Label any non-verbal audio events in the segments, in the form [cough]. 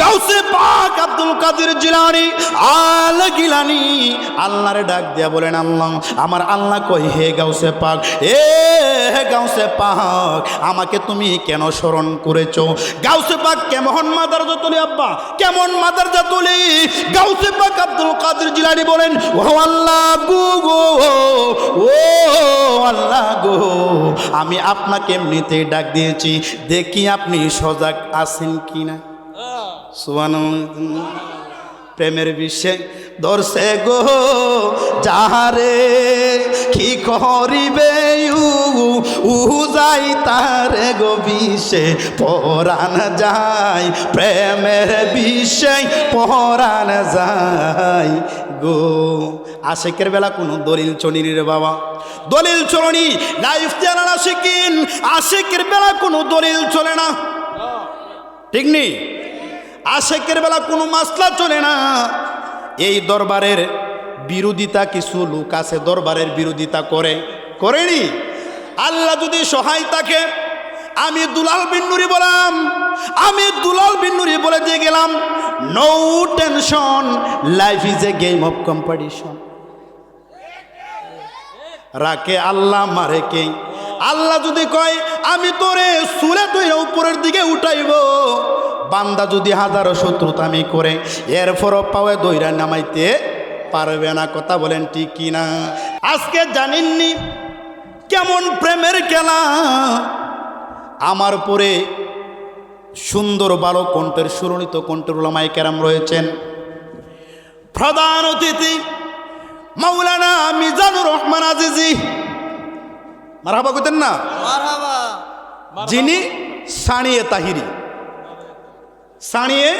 গাউসে পাক আব্দুল কাদের জিলানি, আল গিলানি। আল্লাহরে ডাক দিয়া বলেন, আল্লাহ, আমার আল্লাহ কই হে গাউসে পাক, এ হে গাউসে পাক, আমাকে তুমি কেন স্মরণ করেছ? গাউসে পাক কেমন মাদার জাতুলি আব্বা, কেমন মাদার জাতুলি গাউসে পাক আব্দুল কাদের জিলানি বলেন, ও আল্লাহ গো গো, ও আল্লাহ গো, আমি আপনাকে এমনিতেই ডাক দিয়েছি, দেখি আপনি সজাগ আছেন কিনা। সুবান প্রেমের বিশ্বে দর্শে গো, যাহারে কি করিবে উ যাই তারে গো বিশ্বে পরাণ যায় প্রেমের বিশ্বে পরাণ যায় গো। আশেকের বেলা কোনো দলিল চনির রে বাবা। দলিল চলনি লাইফ চ্যানেল আশিকিন আশেকের বেলা কোনো দলিল চলে না। ঠিক নেই আশেকের বেলা কোনো মাসলা চলে না। এই দরবারের বিরোধিতা কিছু লোক আছে, দরবারের বিরোধিতা করে। করেনি? আল্লাহ যদি সহায় থাকে, আমি দুলাল বিন্নুরি বললাম, আমি দুলাল বিন্নুরি বলে দিয়ে গেলাম no tension life is a game of competition রাখে আল্লাহ মারে কে? আল্লাহ যদি কয়, আমি তোরে সুরে তুই উপরের দিকে উঠাইব। বান্দা যদি হাজারো শত্রুতা আমি করে এরপরও পাওয়ে দইরা নামাইতে পারবে না। কথা বলেন ঠিক কি না? আজকে জানেননি কেমন প্রেমের খেলা? আমার পরে সুন্দর ভালো কণ্ঠের সুরণিত কণ্ঠের ওলামাই কেরাম রয়েছেন। প্রধান অতিথি মাওলানা মিজানুর রহমান আজিজি। মারহাবা কইতেন না? যিনি সানিয়ে তাহিরি। সানিয়ে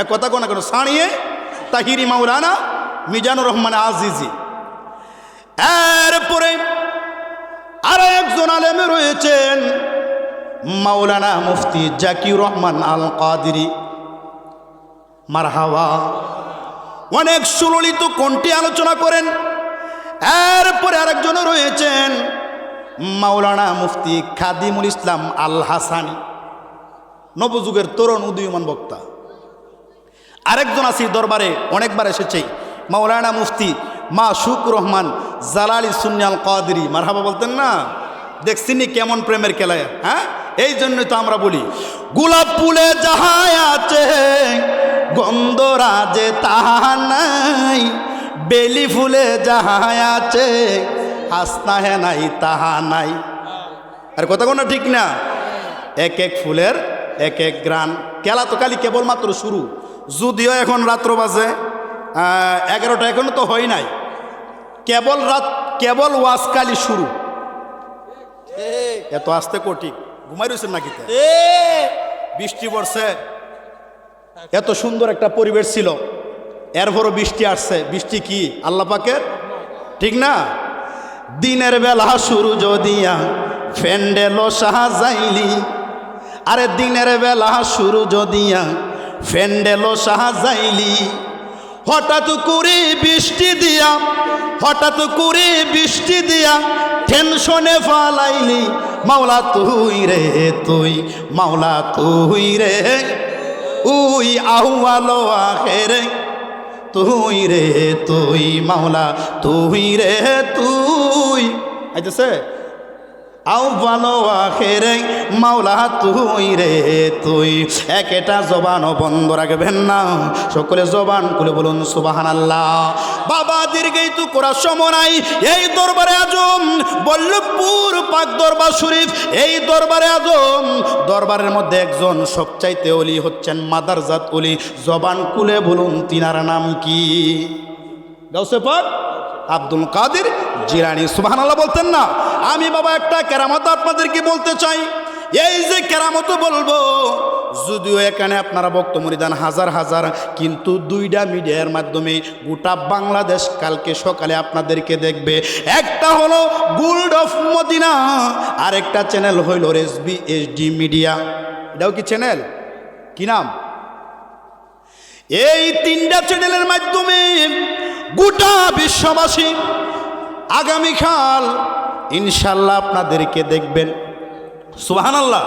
এক কথা কোন কেন, সানিয়ে, তাহিরি মাওলানা মিজানুর রহমান আজিজি। এরপরে আরও একজন আলেমে রয়েছেন, মাওলানা মুফতি জাকির রহমান আল কাদিরি মারহাওয়া অনেক সুললিত কোনটি আলোচনা করেন। এরপরে আরেকজন রয়েছেন, মাওলানা মুফতি খাদিমুল ইসলাম আল হাসানি নবযুগের তরুণ উদীয়মান বক্তা। আরেকজন আছি দরবারে, অনেকবার এসেছে। মাওলানা মুফতি মা শুক রহমান জালালি সুনিয়াল কাদরি। মারহাবা বলতেন না? দেখছিনি কেমন প্রেমের খেলায়। হ্যাঁ? এই জন্যই তো আমরা বলি, গোলাপ ফুলে যাহায় আছে গন্ধরাজে তাহা নাই। বেলি ফুলে যাহায় আছে, হাসনা হে নাই তাহা নাই। আর কথা কোনো ঠিক না? এক এক ফুলের এক এক গ্রান। খেলা তো খালি কেবলমাত্র শুরু। যদিও এখন রাত্র বাজে এগারোটা এখনও তো হয় নাই। কেবল রাত কেবল ওয়াজকালি শুরু। এত আসতে কোটি ঘুমাই রয়েছেন নাকি? বৃষ্টি পড়ছে। এত সুন্দর একটা পরিবেশ ছিল। এরপরও বৃষ্টি আসছে। বৃষ্টি কি? আল্লাহ পাকের? ঠিক না? দিনের বেলা শুরু যদিয়া ফেন্ডেল সাহাযাইলি আরে দিনের বেলা শুরু যদিয়া ফেন্ডেল সাহাযাইলি হঠাৎ করে বৃষ্টি দিয়া, হঠাৎ করে বৃষ্টি দিয়া টেনশনে ফালাইলি, মাওলা তুই রে, তুই, মাওলা তুই রে। উই আহুয়ালো আখেরে, তুই রে, তুই, মাওলা তুই রে, তুই। আইতেছে? আও ভালো আখেরে, মাওলা তুই রে, তুই। একটা জবানও বন্ধ রাখবেন না। সকলে জবান খুলে বলুন সুবাহান আল্লাহ বাবা, দীর্ঘই তো করার সময় নাই। এই দরবারে আজম, বল্লভপুর পাক দরবার শরীফ, এই দরবারে আজম। দরবারের মধ্যে একজন সবচাইতে অলি হচ্ছেন মাদারজাত অলি জবান খুলে বলুন, তিনার নাম কি? গাউসে পাক? আব্দুল কাদের জিরানি সুবাহান আল্লাহ বলতেন না। আমি বাবা একটা কেরামত আপনাদেরকে বলতে চাই। এই যে কেরামত বলব, যদিও এখানে আপনারা বক্তমরি দেন হাজার হাজার, কিন্তু দুইটা মিডিয়ার মাধ্যমে গোটা বাংলাদেশ কালকে সকালে আপনাদেরকে দেখবে। একটা হলো গোল্ড অফ মদিনা আর একটা চ্যানেল হইল এসবি এইচডি মিডিয়া। এটাও কি চ্যানেল? কি নাম? এই তিনটা চ্যানেলের মাধ্যমে গোটা বিশ্ববাসী আগামীকাল ইনশাল্লাহ আপনাদেরকে দেখবেন। সুহান আল্লাহ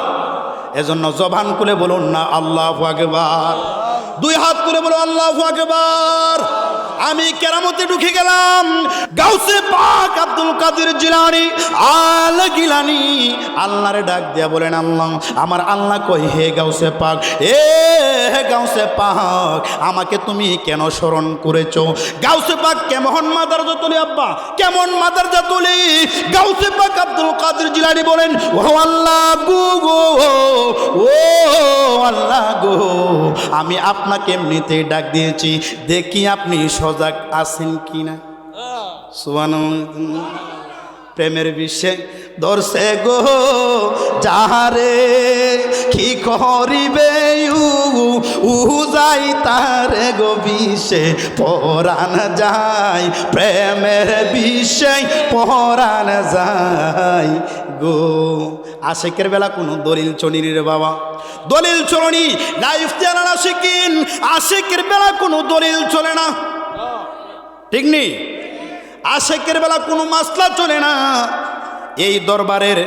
এজন্য জবান খুলে বলুন না, আল্লাহ আকবার। দুই হাত করে বলো আল্লাহ আকবার। আমি কেরামতে ঢুকে গেলাম। গাউসে পাক আব্দুল কাদের জিলানি, আল গিলানি। আল্লাহরে ডাক দিয়া বলেন, আল্লাহ, আমার আল্লাহ কই? হে গাউসে পাক, এ হে গাউসে পাক, আমাকে তুমি কেন স্মরণ করেছ? গাউসে পাক, কেমন মাদার জাতুলি আব্বা, কেমন মাদার জাতুলি? গাউসে পাক আব্দুল কাদের জিলানি বলেন ও আল্লাহ, গো গো, ও আল্লাহ গো, আমি আপনাকে এমনিতে ডাক দিয়েছি। দেখি আপনি সজাগ আছেন কিনা। সুবান প্রেমের বিশ্বে দর্শে গো, যাহারে কি করিবে উ যাই তার গো বিষে, পরাণ যায় প্রেমের বিশ্বে পরাণ যায় গো। আশেকের বেলা কোনো দলিল চনির বাবা। দলিল চলনি লাইফ চ্যানেল আশেকিন আশেকের বেলা কোনো দলিল চলে না। ঠিক নেই আশেকের বেলা কোনো মাসলা চলে না। এই দরবারের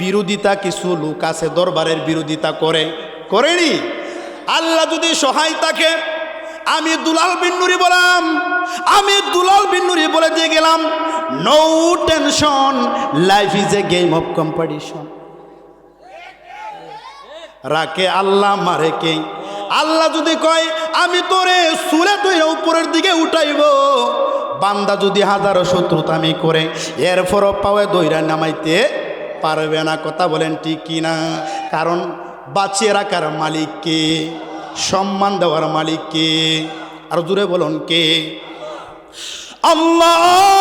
বিরোধিতা কিছু লোক আছে, দরবারের বিরোধিতা করে। করেনি? আল্লাহ যদি সহায় থাকে, আমি দুলাল বিন্নুরি বললাম, আমি দুলাল বিন্নুরি বলে দিয়ে গেলাম no tension life is a game of competition রাকে Allah, মারে কে? আল্লাহ যদি কয়, আমি তোরে সুরে তুই উপরের দিকে উঠাইব, বান্দা যদি হাজারো শত্রুতা আমি করে এরপরও পাওয়ে দৈরা নামাইতে পারবে না। কথা বলেন ঠিক কি না কারণ বাঁচিয়ে রাখার মালিককে সম্মান দেওয়ার মালিককে আর দূরে বলুন কে? আল্লাহ!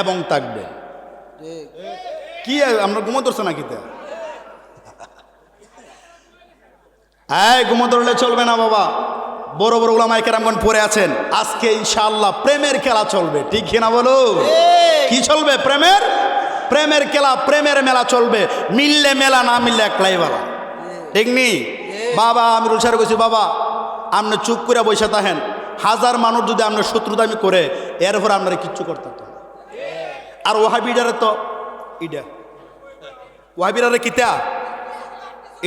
এবং থাকবেন কি, আমরা ঘুমো ধরছে নাকি তা? ঘুমো ধরলে চলবে না বাবা। বড় বড় ওলামায় কেরামগণ পড়ে আছেন। আজকে ইনশাআল্লাহ প্রেমের খেলা চলবে। ঠিক না বলো? কি চলবে প্রেমের? প্রেমের খেলা, প্রেমের মেলা চলবে। মিললে মেলা, না মিললে একলাই বেলা। ঠিক নি? বাবা, আমি রুলসার কইছি বাবা, আপনি চুপ করে বসে থাকেন। হাজার মানুষ যদি আপনার শত্রুতামি করে, এরপর আপনারা কিচ্ছু করতে পারতেন না। আর ওহাবিডারে তো, ইডা। ওহাবিডারে কিতা?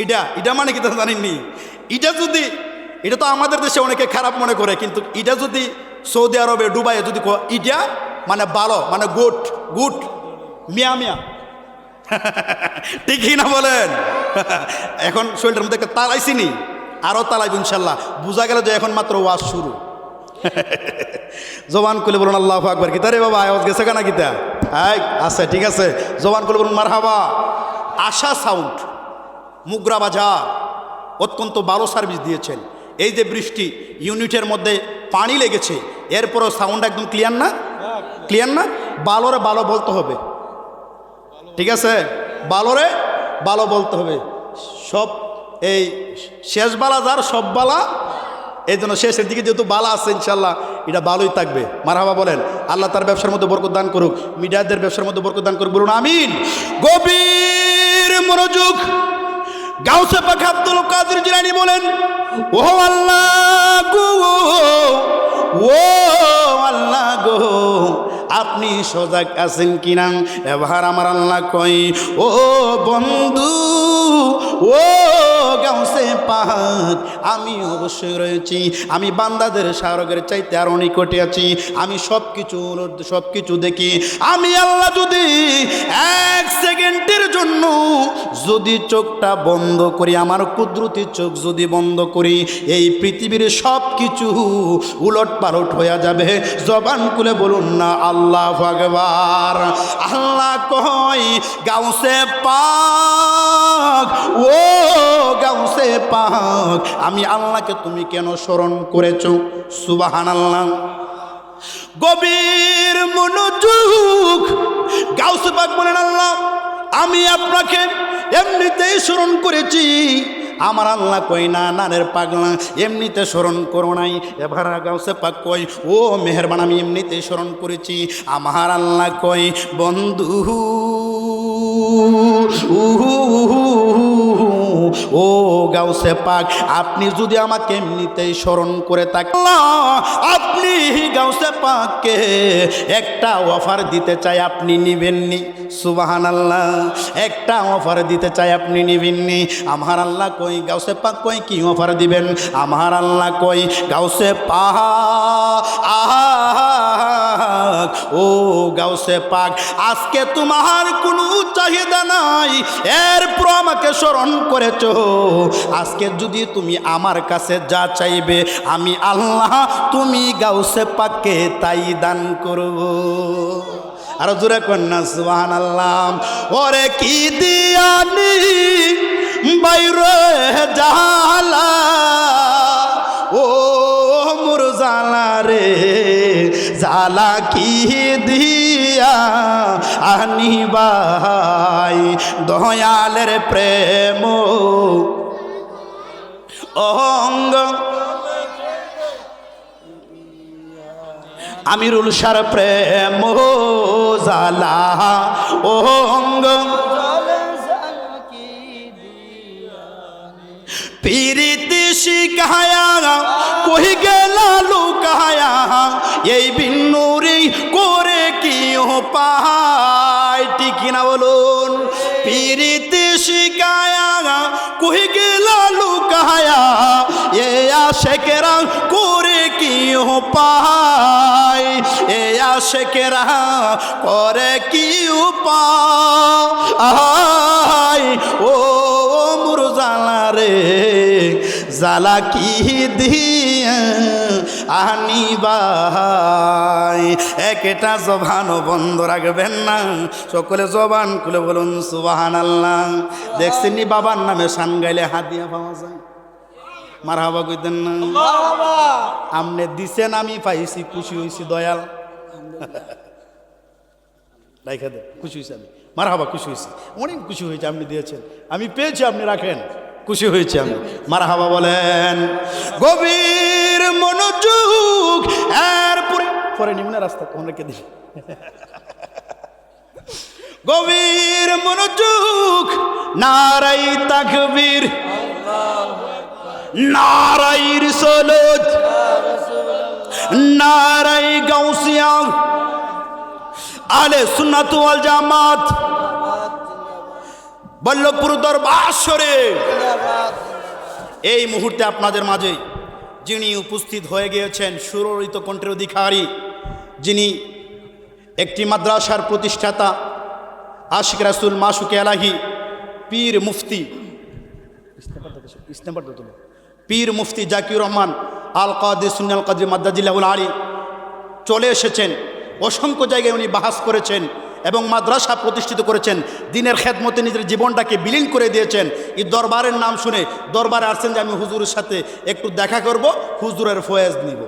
ইডা। ইডা মানে কিতা জানেননি? ইটা যদি, এটা তো আমাদের দেশে অনেকে খারাপ মনে করে, কিন্তু এটা যদি সৌদি আরবে ডুবাইয়ে যদি ইটা মানে ভালো মানে গুড গুড, মিয়া মিয়া। [laughs] ঠিকই না বলেন? [laughs] এখন শরীরটার মধ্যে তালাইছিনি আরও তালাইব ইনশাল্লাহ। বোঝা গেল যে এখন মাত্র ওয়াজ শুরু। [laughs] জবান খুলে বলুন, আল্লাহ আকবর। কিতা রে বাবা, আওয়াজ গেছে কেনা কিতা? আছে ঠিক আছে। জবান খুলে বলুন মার হাবা আশা সাউন্ড, মুগরা বাজার, অত্যন্ত ভালো সার্ভিস দিয়েছেন। এই যে বৃষ্টি, ইউনিটের মধ্যে পানি লেগেছে, এরপরও সাউন্ড একদম ক্লিয়ার না? ক্লিয়ার না? বালোরে ভালো বলতে হবে। ঠিক আছে? বালোরে ভালো বলতে হবে। সব এই শেষ বালা যার, সব বালা এই জন্য শেষের দিকে যেহেতু বালা আছে ইনশাল্লাহ এটা ভালোই থাকবে। মারহাবা বলেন, আল্লাহ তার ব্যবসার মধ্যে বরকত দান করুক, মিডিয়াদের ব্যবসার মধ্যে বরকত দান করুক, বলুন আমিন। গভীর মনোযোগ, গাউসে পাখা আব্দুল কাদের জিলানি বলেন ও আল্লাহ গো ও আল্লাহ গো, আপনি সজাগ আছেন কিনা? এবার আমার আল্লাহ কই ও বন্ধু ও গাউসে পাহাড়। আমি অবশ্যই রয়েছি। আমি বান্দাদের স্মারকের চাইতে আরও নিকটে আছি। আমি সব কিছু সব কিছু দেখি। আমি আল্লাহ যদি এক সেকেন্ডের জন্য যদি চোখটা বন্ধ করি, আমার কুদরতি চোখ যদি বন্ধ করি, এই পৃথিবীর সব কিছু উলট পালট হয়ে যাবে। জবান খুলে বলুন না, আল্লাহ ভগবার আল্লাহ কই গাউসে পাক। ও পাক, আমি আল্লাহকে তুমি কেন স্মরণ করেছ? সুবাহান আল্লাহ গভীর মনোযোগ, গাউসে পাক বলেন আল্লাহ, আমি আপনাকে এমনিতেই স্মরণ করেছি। আমার আল্লাহ কই না নানের পাগলা, এমনিতে স্মরণ করো নাই। এবার গাউসে পাক কই ও মেহরবান, আমি এমনিতে স্মরণ করেছি। আমার আল্লাহ কই বন্ধু ও গাউসে পাক, আপনি যদি আমাকে এমনিতেই স্মরণ করে থাকেন আপনি গাউসে পাককে একটা অফার দিতে চাই আপনি নিবেননি। সুবাহান আল্লাহ একটা অফার দিতে চাই আপনি নিবেননি। আমার আল্লাহ কই গাউসে পাক, কই কি অফার দিবেন? আমার আল্লাহ কই গাউসে পাহা আহা ও গাউসে পাক, আজকে তোমার কোনো চাহিদা নাই এরপর আমাকে স্মরণ করেছ। আজকে যদি তুমি আমার কাছে যা চাইবে, আমি আল্লাহ তুমি গাউসে পাককে তাই দান করব আরও জোরে কন্যা সুহান আল্লাহ ওরে কি দিয়ানি, বাইরে জালা জালা কি দিয়া আনিবাই দয়ালের প্রেম। অঙ্গ আমিরুল সার প্রেম। জালা অঙ্গ পীরিতি শিখায়া কহি গেল লুকায়া এই বিন্নুরি করে কি পাহাই ঠিক না বলুন? পীরিতি শিখায়া কহি গেল লুকায়া এ আশেকেরা করে কি পাহাই এ আশেকেরা করে কি উপায়? ও মুরজালা রে জালা কি দিয়া আনিবাই একটা জবানও বন্ধ রাখবেন না। সকলে জবান খুলে বলুন সুবাহান আল্লাহ দেখছেন নি বাবার নামে সান গাইলে হাত দিয়া পাওয়া যায়? মার হাবা কইতেন না। আমনে দিছেন আমি পাইছি খুশি হয়েছি দয়াল। রাইখা দে খুশি হয়েছি আমি। মার হাবা খুশি হয়েছি অনেক খুশি হয়েছে আপনি দিয়েছেন। আমি পেয়েছি আপনি রাখেন। খুশি হয়েছে আমি। মার হাবা বলেন, গভীর মনোযোগ পরে নিম্ন রাস্তা কোন রেখে দিই গভীর মনোযোগ, নারাই তাকবীর। নারাই রিসলত। নারাই গাউসিয়া। আলে সুন্নাত ওয়াল জামাত। বল্লভপুর দরবার এই মুহূর্তে আপনাদের মাঝে যিনি উপস্থিত হয়ে গিয়েছেন সুররিত কণ্ঠের অধিকারী, যিনি একটি মাদ্রাসার প্রতিষ্ঠাতা, আশিক রাসুল মাসুকে আলাহি পীর মুফতি। পীর মুফতি জাকির রহমান আল কাদির সুনাল কাদির মাদ্দাজিল্লাহুল আলী চলে এসেছেন অসংখ্য জায়গায় উনি বাহাস করেছেন এবং মাদ্রাসা প্রতিষ্ঠিত করেছেন। দিনের খেদমতে নিজের জীবনটাকে বিলীন করে দিয়েছেন। এই দরবারের নাম শুনে দরবারে আসছেন যে আমি হুজুরের সাথে একটু দেখা করব, হুজুরের ফয়েজ নিব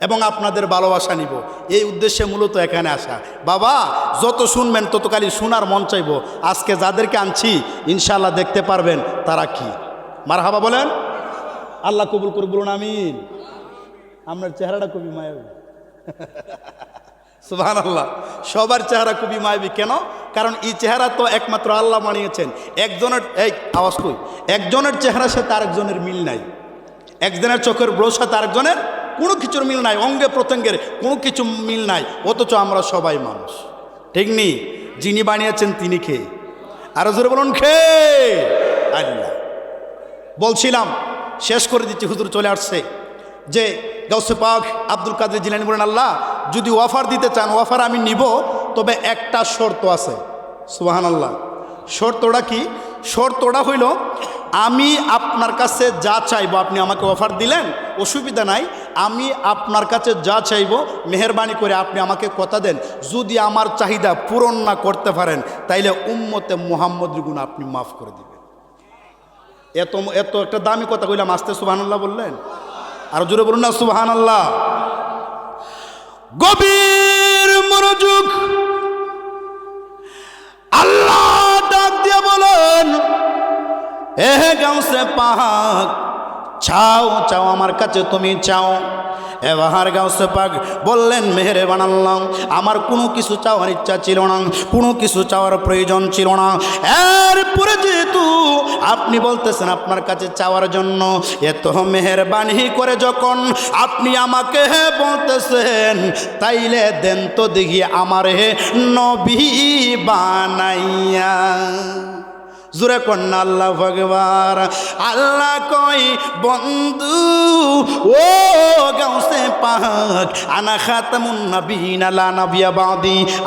এবং আপনাদের ভালোবাসা নিব। এই উদ্দেশ্যে মূলত এখানে আসা। বাবা, যত শুনবেন ততকালই শোনার মন চাইব। আজকে যাদেরকে আনছি ইনশাল্লাহ দেখতে পারবেন তারা কি। মার হাবা বলেন। আল্লাহ কবুল করে বলুন আমিন। আপনার চেহারাটা কবি মায়াবী। [laughs] সুবাহ আল্লাহ সবার চেহারা খুবই মায়াবী। কেন? কারণ এই চেহারা তো একমাত্র আল্লাহ বানিয়েছেন। একজনের, এই আওয়াজ কই? একজনের চেহারার সাথে আরেকজনের মিল নাই। একজনের চোখের ব্রোর সাথে আরেকজনের কোনো কিছুর মিল নাই। অঙ্গে প্রত্যঙ্গের কোনো কিছু মিল নাই। অথচ আমরা সবাই মানুষ। ঠিক নি যিনি বানিয়েছেন তিনি খেয়ে আরও জোরে বলুন খেয়ে আল্লাহ। বলছিলাম, শেষ করে দিচ্ছি, হুজুর চলে আসছে। যে গৌসে পাক আব্দুল কাদের জিলানি বলেন, আল্লাহ, যদি অফার দিতে চান, অফার আমি নিব, তবে একটা শর্ত আছে। সুবাহান আল্লাহ শর্তটা কি? শর্তটা হইল, আমি আপনার কাছে যা চাইব, আপনি আমাকে অফার দিলেন, অসুবিধা নাই, আমি আপনার কাছে যা চাইব, মেহরবানি করে আপনি আমাকে কথা দেন। যদি আমার চাহিদা পূরণ না করতে পারেন, তাইলে উম্মতে মোহাম্মদ গুণ আপনি মাফ করে দিবেন। এত এত একটা দামি কথা কইলাম, আসতে সুবাহান আল্লাহ বললেন? আর জোরে বলুন না সুবাহান আল্লাহ গভীর মনোযোগ। আল্লাহ ডাক দিয়ে বলেন, এ গাউসে পাক, চাও চাও আমার কাছে, তুমি চাও। এবার গাউসে পাক বললেন মেহেরে বানাল্লাম আমার কোনো কিছু চাওয়ার ইচ্ছা ছিল না, কোনো কিছু চাওয়ার প্রয়োজন ছিল না। এরপরে আপনি বলতেছেন আপনার কাছে চাওয়ার জন্য এত মেহরবানি করে যখন আপনি আমাকে বলতেছেন, তাইলে দেন তো দেখি আমার হে নবী বানাইয়া। জুরে কন্যা আল্লাহ ভগবান আল্লাহ কই বন্ধু, ও গাউসে পাক, আনা খাতামুন নবীন আলা নবিয়া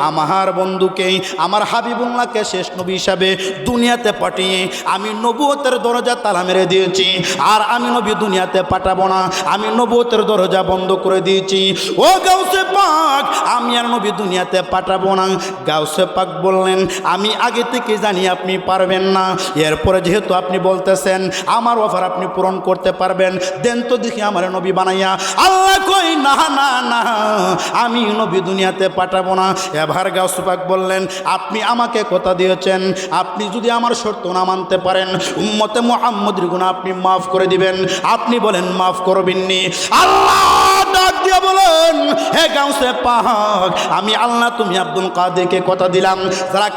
আমার বন্ধুকে, আমার হাবিবুল্লাহকে শেষ নবী হিসাবে দুনিয়াতে পাঠিয়ে আমি নবুয়তের দরজা তালা মেরে দিয়েছি। আর আমি নবী দুনিয়াতে পাঠাবো না। আমি নবুয়তের দরজা বন্ধ করে দিয়েছি। ও গাউসে পাক, আমি আর নবী দুনিয়াতে পাঠাবো না। গাউসে পাক বললেন, আমি আগে থেকে জানি আপনি পারবেন না। এরপরে যেহেতু আপনি বলতেছেন, আমার অফার আপনি পূরণ করতে পারবেন দেন তো দেখি আমার নবী বানাইয়া, আল্লাহ কই, না না না, আমি নবী দুনিয়াতে পাঠাবো না। এবার গাউসে বললেন, আপনি আমাকে কথা দিয়েছেন, আপনি যদি আমার শর্ত না মানতে পারেন, উম্মতে মোহাম্মদের গুণ আপনি মাফ করে দিবেন। আপনি বলেন, মাফ করবেননি। আল্লাহ! দিয়ে বলেন, হে পাহাক আমি আল্লাহ তুমি আব্দুল কাদেরকে কথা দিলাম। যারা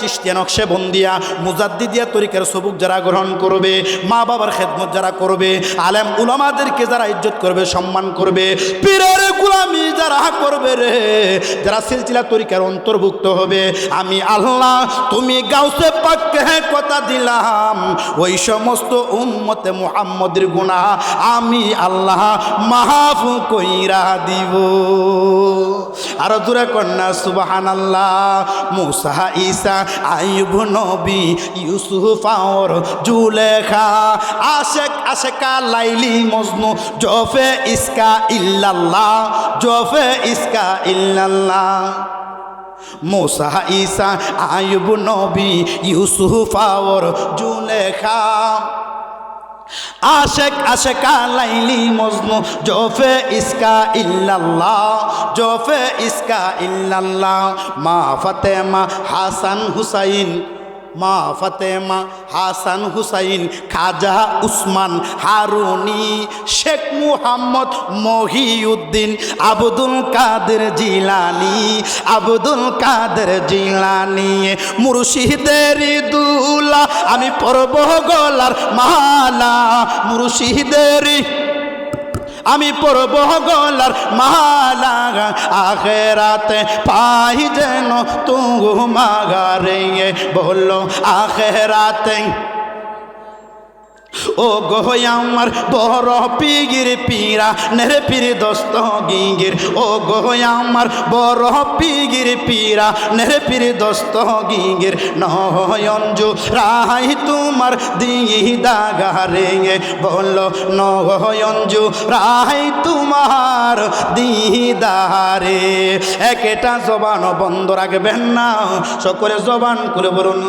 চিস্তিয়া, নকশে বন্দিয়া মুজাদ্দি দিয়া তরিকের সবুক যারা গ্রহণ করবে, মা বাবার খেদমত যারা করবে, আলেম উলামাদেরকে যারা ইজ্জত করবে, সম্মান করবে, পীরের গুলামি যারা করবে রে, যারা সিলসিলা তরিকার অন্তর্ভুক্ত হবে, আমি আল্লাহ তুমি গাউসে পাককে কথা দিলাম। ওই সমস্ত উম্মতে মুহাম্মদের গুণা আমি আল্লাহ মাহফ কইরা দিব। আর দূরে কন্যা সুবাহান আল্লাহ মুসা, ঈসা আইব নবী, ইউসুফ জুলেখা, আশেক, আশেকা, লাইলি, মজনু, জফে, ইসকা, ইল্লাল্লাহ, জফে, ইসকা, ইল্লাল্লাহ। মোসা, ঈসা আয়ুব নবী, ইউসুফ জুলেখা। আশেক আশেকা লাইলি মজনু জোফে ইসকা ইল্লাল্লাহ জোফে ইসকা ইল্লাল্লাহ মা ফাতেমা হাসান হুসাইন। মা ফাতেমা, হাসান হুসাইন, খাজা উসমান, হারুনি, শেখ মুহাম্মদ মহিউদ্দিন, আব্দুল কাদের জিলানি, আব্দুল কাদের জিলানি, মুর্শিদের দুলা, আমি পরব গলার মালা, মুর্শিদের আমি পরব গলার মালা আখেরাতে পাই যেন তু মাগারে। বলল আখেরাতে ও গোহই আমার বড় পিগির পীরা, নেরে পীর দোস্ত গিঙ্গির। ও গোহই আমার বড় পিগির পীরা, নেরে পীর দোস্ত গিঙ্গির। নয়ঞ্জু রাই তোমার দিদা গারে বলল নয়ঞ্জু রাই তোমার দিদারে। একটা জবান বন্ধ রাখবেন না সকলে জবান করে বলুন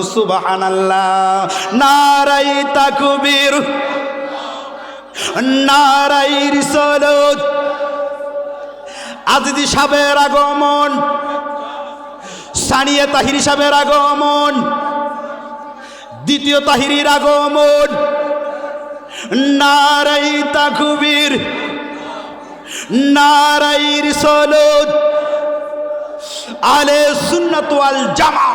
আল্লাহ নারাই তাকুবীর নারাই রিসলত আজিদি সাহেবের আগমন, সানিয়া তাহির আগমন, দ্বিতীয় তাহিরির আগমন, নারাই তাকুবীর নারাই রিসলত আলে সুন্নাত জামা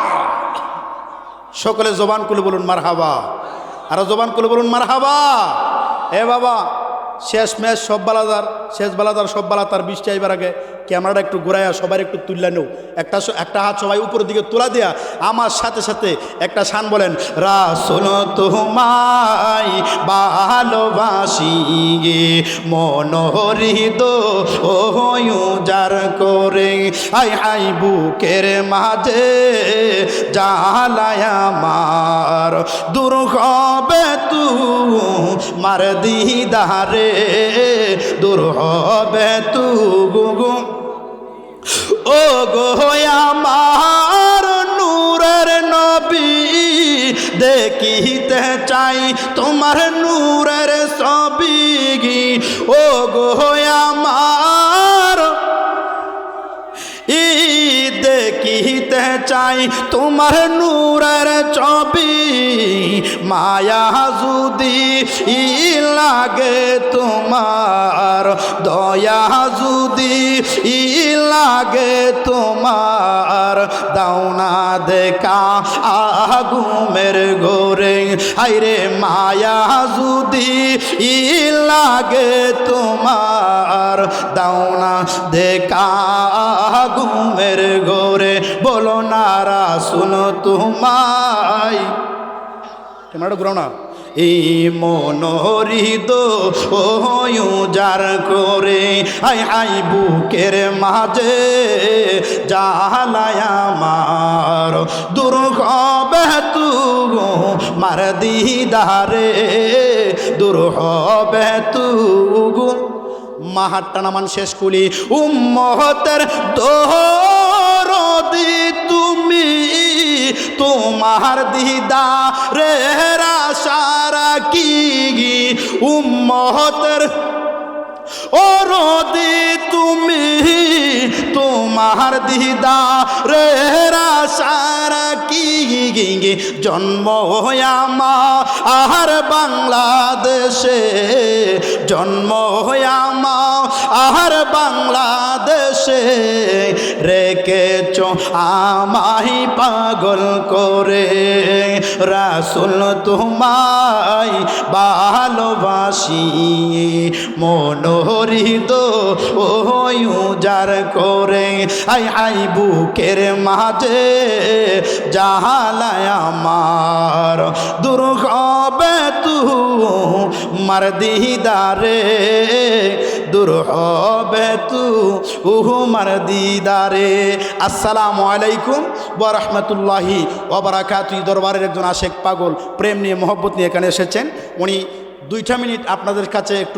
সকলে জবান খুলে বলুন মার হাবা আরও জবান করে বলুন মার হাবা এ বাবা শেষ ম্যাচ সব বালাদার, শেষ বালাদার সব বালাতার বৃষ্টি আইবার আগে ক্যামেরাটা একটু ঘুরাইয়া সবার একটু তুললে নেও। একটা একটা হাত সবাই উপরের দিকে তোলা দেয়া আমার সাথে সাথে একটা শান বলেন, রাসুল তোমায় ভালোবাসি ও যার করে। হাই হাই, বুকের মাঝে জালায় আমার দূর হবে তু মার দিদারে দূর হবে তু গুগু ও গো, আমার নূরের নবী, দেখিতে চাই তোমার নূরের ছবি। ও গো, আমার চাই তোমার নূরের ছবি, মায়া যদি লাগে তোমার, দয়া যদি লাগে তোমার দাওনা দেখা আগুমের গোরে হাইরে মায়া যদি লাগে তোমার দাওনা দেখা আগুমের গোরে বলো নারা শুনো তোমায়। ক্যামেরাটা ঘুরাও না। এই মনোহৃদ যার করে আই আই বুকের মাঝে জালায় আমার। দূর হবে তু মার দিদারে। দূর হবে তু মাহাট্টা নামান শেষ কুলি উম্মতের দোহরদি তোমার দিদা রে সারা কি উম্মতের রদি তুমি তোমার দিদা রে সারা কি গিঙ্গি জন্ম আমা আহার বাংলাদেশে। জন্ম আমা আহার বাংলাদেশে। রেখেছ আমাই পাগল করে। রাসুল তোমায় ভালোবাসি মনোহরিত ও উজার করে। আই আই বুকের মাঝে জাহালায় আমার দূর হবে তু মার দিদারে। দূর হবে তু উহু মার দিদারে। আসসালামু আলাইকুম বরহমতুল্লাহি বারাকাতুহু। দরবারের একজন আশেক পাগল, প্রেম নিয়ে, মোহব্বত নিয়ে এখানে এসেছেন। উনি দুইটা মিনিট আপনাদের কাছে একটু